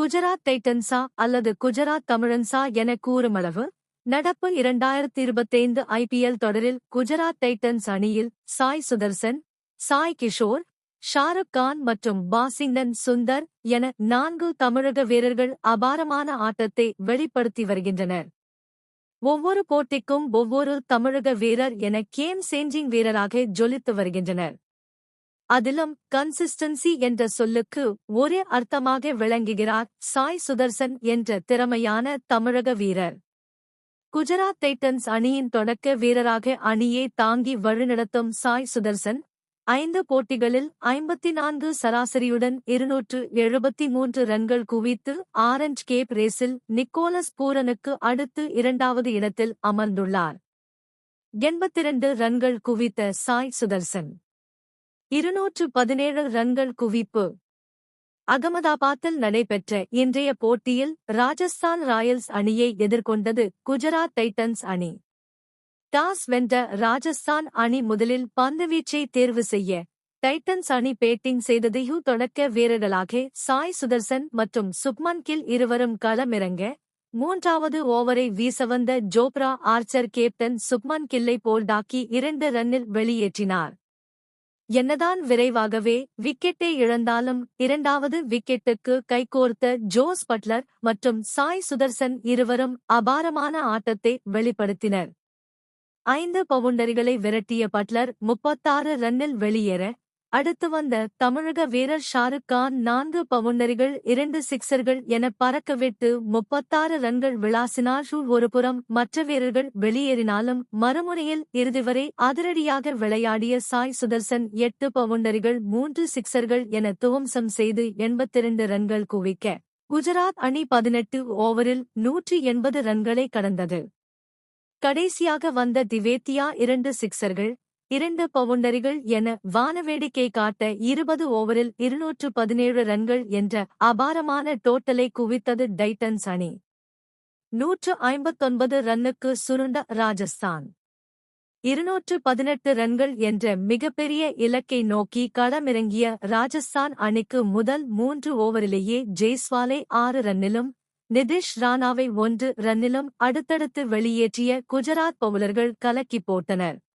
குஜராத் டைட்டன்ஸா அல்லது குஜராத் தமிழன்ஸா என கூறுமளவு நடப்பு இரண்டாயிரத்தி இருபத்தைந்து ஐபிஎல் தொடரில் குஜராத் டைட்டன்ஸ் அணியில் சாய் சுதர்சன் சாய் கிஷோர் ஷாருக் கான் மற்றும் பாசிங்டன் சுந்தர் என நான்கு தமிழக வீரர்கள் அபாரமான ஆட்டத்தை வெளிப்படுத்தி வருகின்றனர். ஒவ்வொரு போட்டிக்கும் ஒவ்வொரு தமிழக வீரர் என கேம் சேஞ்சிங் வீரராக ஜொலித்து வருகின்றனர். அதிலும் கன்சிஸ்டன்சி என்ற சொல்லுக்கு ஒரே அர்த்தமாக விளங்குகிறார் சாய் சுதர்சன் என்ற திறமையான தமிழக வீரர். குஜராத் டைட்டன்ஸ் அணியின் தொடக்க வீரராக அணியை தாங்கி வழிநடத்தும் சாய் சுதர்சன் ஐந்து போட்டிகளில் ஐம்பத்தி நான்கு சராசரியுடன் இருநூற்று எழுபத்தி மூன்று ரன்கள் குவித்து ஆரஞ்ச் கேப் ரேஸில் நிக்கோலஸ் பூரனுக்கு அடுத்து இரண்டாவது இடத்தில் அமர்ந்துள்ளார். எண்பத்திரண்டு ரன்கள் குவித்த சாய் சுதர்சன். இருநூற்று பதினேழு ரன்கள் குவிப்பு. அகமதாபாத்தில் நடைபெற்ற இன்றைய போட்டியில் ராஜஸ்தான் ராயல்ஸ் அணியை எதிர்கொண்டது குஜராத் டைட்டன்ஸ் அணி. டாஸ் வென்ற ராஜஸ்தான் அணி முதலில் பந்துவீச்சை தேர்வு செய்ய டைட்டன்ஸ் அணி பேட்டிங் செய்ததையு தொடக்க வீரர்களாக சாய் சுதர்சன் மற்றும் சுப்மன் கில் இருவரும் களமிறங்க மூன்றாவது ஓவரை வீச வந்த ஜோப்ரா ஆர்ச்சர் கேப்டன் சுப்மன் கில்லை போல்டாக்கி இரண்டு ரன்னில் வெளியேற்றினார். என்னதான் விரைவாகவே விக்கெட்டை இழந்தாலும் இரண்டாவது விக்கெட்டுக்கு கைகோர்த்த ஜோஸ் பட்லர் மற்றும் சாய் சுதர்சன் இருவரும் அபாரமான ஆட்டத்தை வெளிப்படுத்தினர். ஐந்து பவுண்டரிகளை விரட்டிய பட்லர் முப்பத்தாறு ரன்னில் வெளியேற அடுத்து வந்த தமிழக வீரர் ஷாருக் கான் நான்கு பவுண்டரிகள் இரண்டு சிக்சர்கள் என பறக்கவிட்டு முப்பத்தாறு ரன்கள் விளாசினார். ஒருபுறம் மற்ற வீரர்கள் வெளியேறினாலும் மறுமுனையில் இறுதிவரை அதிரடியாக விளையாடிய சாய் சுதர்சன் எட்டு பவுண்டரிகள் மூன்று சிக்சர்கள் என துவம்சம் செய்து எண்பத்திரண்டு ரன்கள் குவிக்க. குஜராத் அணி பதினெட்டு ஓவரில் நூற்றி எண்பது ரன்களை கடந்தது. கடைசியாக வந்த திவேத்தியா இரண்டு சிக்சர்கள் இரண்டு பவுண்டரிகள் என வானவேடிக்கை காட்ட இருபது ஓவரில் இருநூற்று பதினேழு ரன்கள் என்ற அபாரமான டோட்டலை குவித்தது டைட்டன்ஸ் அணி நூற்று ஐம்பத்தொன்பது ரன்னுக்கு சுருண்ட ராஜஸ்தான். இருநூற்று பதினெட்டு ரன்கள் என்ற மிகப்பெரிய இலக்கை நோக்கி களமிறங்கிய ராஜஸ்தான் அணிக்கு முதல் மூன்று ஓவரிலேயே ஜெய்ஸ்வாலை ஆறு ரன்னிலும் நிதிஷ் ராணாவை ஒன்று ரன்னிலும் அடுத்தடுத்து வெளியேற்றிய குஜராத் பவுலர்கள் கலக்கி போட்டனர்.